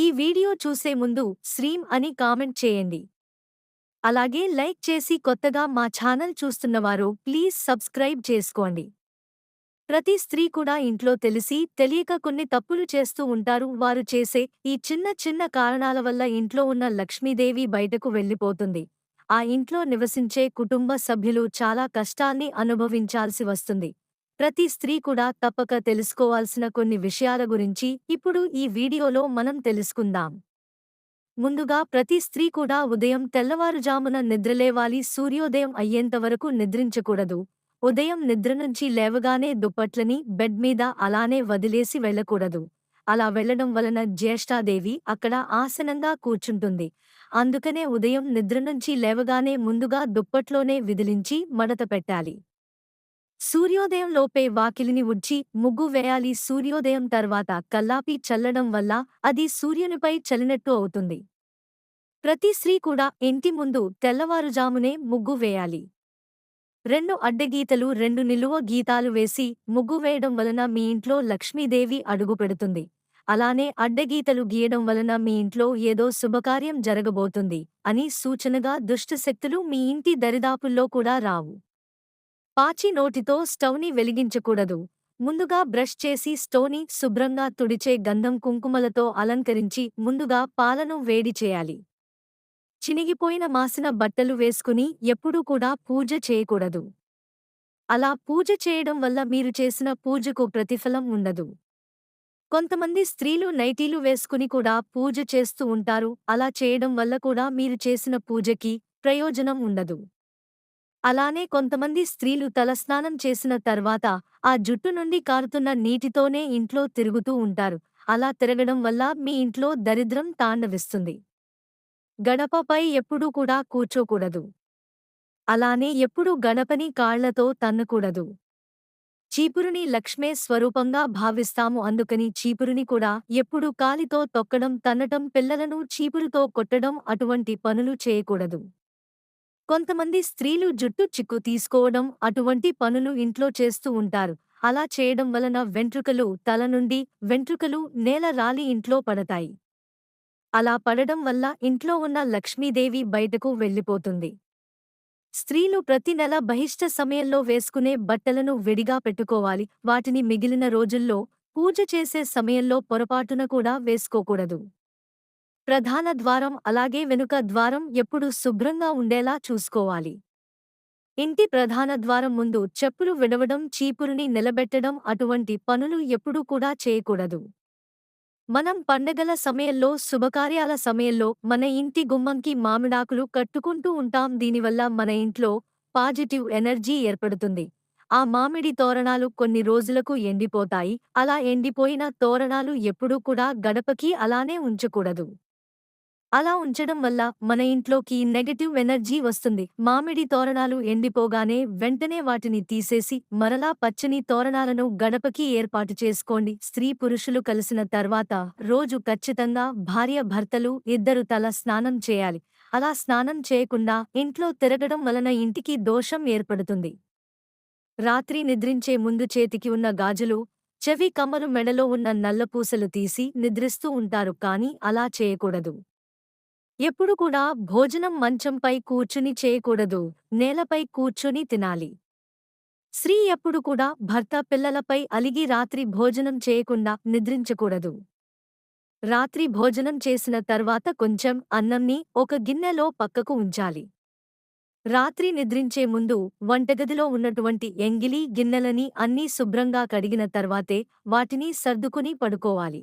ఈ వీడియో చూసే ముందు శ్రీం అని కామెంట్ చేయండి. అలాగే లైక్ చేసి కొత్తగా మా ఛానల్ చూస్తున్నవారు ప్లీజ్ సబ్స్క్రైబ్ చేసుకోండి. ప్రతి స్త్రీ కూడా ఇంట్లో తెలిసి తెలియక కొన్ని తప్పులు చేస్తూ ఉంటారు. వారు చేసే ఈ చిన్న చిన్న కారణాల వల్ల ఇంట్లో ఉన్న లక్ష్మీదేవి బయటకు వెళ్ళిపోతుంది. ఆ ఇంట్లో నివసించే కుటుంబ సభ్యులు చాలా కష్టాన్ని అనుభవించాల్సి వస్తుంది. ప్రతి స్త్రీ కూడా తప్పక తెలుసుకోవాల్సిన కొన్ని విషయాల గురించి ఇప్పుడు ఈ వీడియోలో మనం తెలుసుకుందాం. ముందుగా ప్రతి స్త్రీ కూడా ఉదయం తెల్లవారుజామున నిద్రలేవాలి. సూర్యోదయం అయ్యేంతవరకు నిద్రించకూడదు. ఉదయం నిద్ర నుంచి లేవగానే దుప్పట్లని బెడ్ మీద అలానే వదిలేసి వెళ్ళకూడదు. అలా వెళ్ళడం వలన జ్యేష్ఠాదేవి అక్కడ ఆసనంగా కూర్చుంటుంది. అందుకనే ఉదయం నిద్ర నుంచి లేవగానే ముందుగా దుప్పట్లోనే విదిలించి మడత పెట్టాలి. సూర్యోదయం లోపే వాకిలిని ఉడ్చి ముగ్గు వేయాలి. సూర్యోదయం తర్వాత కల్లాపి చల్లడం వల్ల అది సూర్యునిపై చలినట్టు అవుతుంది. ప్రతి స్త్రీ కూడా ఇంటి ముందు తెల్లవారుజామునే ముగ్గు వేయాలి. రెండు అడ్డగీతలు రెండు నిలువ గీతాలు వేసి ముగ్గు వేయడం వలన మీ ఇంట్లో లక్ష్మీదేవి అడుగుపెడుతుంది అలానే అడ్డగీతలు గీయడం వలన మీ ఇంట్లో ఏదో శుభకార్యం జరగబోతుంది అని సూచనగా దుష్టశక్తులు మీ ఇంటి దరిదాపుల్లో కూడా రావు. పాచి నోటితో స్టవ్ని వెలిగించకూడదు. ముందుగా బ్రష్ చేసి స్టోని శుభ్రంగా తుడిచే గంధం కుంకుమలతో అలంకరించి ముందుగా పాలను వేడి చేయాలి. చినిగిపోయిన మాసిన బట్టలు వేసుకుని ఎప్పుడూ కూడా పూజ చేయకూడదు. అలా పూజ చేయడం వల్ల మీరు చేసిన పూజకు ప్రతిఫలం ఉండదు. కొంతమంది స్త్రీలు నైటీలు వేసుకుని కూడా పూజ చేస్తూ ఉంటారు. అలా చేయడం వల్ల కూడా మీరు చేసిన పూజకి ప్రయోజనం ఉండదు. అలానే కొంతమంది స్త్రీలు తలస్నానం చేసిన తర్వాత ఆ జుట్టు నుండి కారుతున్న నీటితోనే ఇంట్లో తిరుగుతూ ఉంటారు. అలా తిరగడం వల్ల మీ ఇంట్లో దరిద్రం తాండవిస్తుంది. గడపపై ఎప్పుడూ కూడా కూర్చోకూడదు. అలానే ఎప్పుడూ గడపని కాళ్ళతో తన్నకూడదు. చీపురుని లక్ష్మే స్వరూపంగా భావిస్తాము. అందుకని చీపురుని కూడా ఎప్పుడూ కాలితో తొక్కడం తన్నటం పిల్లలను చీపురుతో కొట్టడం అటువంటి పనులు చేయకూడదు. కొంతమంది స్త్రీలు జుట్టు చిక్కు తీసుకోవడం అటువంటి పనులు ఇంట్లో చేస్తూ ఉంటారు. అలా చేయడం వలన వెంట్రుకలు తల నుండి వెంట్రుకలు నేల రాలి ఇంట్లో పడతాయి. అలా పడడం వల్ల ఇంట్లో ఉన్న లక్ష్మీదేవి బయటకు వెళ్ళిపోతుంది. స్త్రీలు ప్రతి నెల బహిష్ట సమయంలో వేసుకునే బట్టలను విడిగా పెట్టుకోవాలి. వాటిని మిగిలిన రోజుల్లో పూజ చేసే సమయంలో పొరపాటున కూడా వేసుకోకూడదు. ప్రధాన ద్వారం అలాగే వెనుక ద్వారం ఎప్పుడూ శుభ్రంగా ఉండేలా చూసుకోవాలి. ఇంటి ప్రధాన ద్వారం ముందు చెప్పులు విడవడం చీపురుని నిలబెట్టడం అటువంటి పనులు ఎప్పుడూ కూడా చేయకూడదు. మనం పండగల సమయంలో శుభకార్యాల సమయంలో మన ఇంటి గుమ్మంకి మామిడాకులు కట్టుకుంటూ ఉంటాం. దీనివల్ల మన ఇంట్లో పాజిటివ్ ఎనర్జీ ఏర్పడుతుంది. ఆ మామిడి తోరణాలు కొన్ని రోజులకు ఎండిపోతాయి. అలా ఎండిపోయిన తోరణాలు ఎప్పుడూ కూడా గడపకి అలానే ఉంచకూడదు. అలా ఉంచడం వల్ల మన ఇంట్లోకి నెగటివ్ ఎనర్జీ వస్తుంది. మామిడి తోరణాలు ఎండిపోగానే వెంటనే వాటిని తీసేసి మరలా పచ్చని తోరణాలను గడపకి ఏర్పాటు చేసుకోండి. స్త్రీ పురుషులు కలిసిన తర్వాత రోజు ఖచ్చితంగా భార్య భర్తలు ఇద్దరు తల స్నానం చేయాలి. అలా స్నానం చేయకుండా ఇంట్లో తిరగడం వలన ఇంటికి దోషం ఏర్పడుతుంది. రాత్రి నిద్రించే ముందు చేతికి ఉన్న గాజులు చెవి కమ్మలు మెడలో ఉన్న నల్లపూసలు తీసి నిద్రిస్తూ ఉంటారు కాని అలా చేయకూడదు. ఎప్పుడు కూడా భోజనం మంచంపై కూర్చుని చేయకూడదు నేలపై కూర్చుని తినాలి. స్త్రీ ఎప్పుడు కూడా భర్త పిల్లలపై అలిగి రాత్రి భోజనం చేయకుండా నిద్రించకూడదు. రాత్రి భోజనం చేసిన తర్వాత కొంచెం అన్నంని ఒక గిన్నెలో పక్కకు ఉంచాలి. రాత్రి నిద్రించే ముందు వంటగదిలో ఉన్నటువంటి ఎంగిలి గిన్నెలని అన్నీ శుభ్రంగా కడిగిన తర్వాతే వాటిని సర్దుకుని పడుకోవాలి.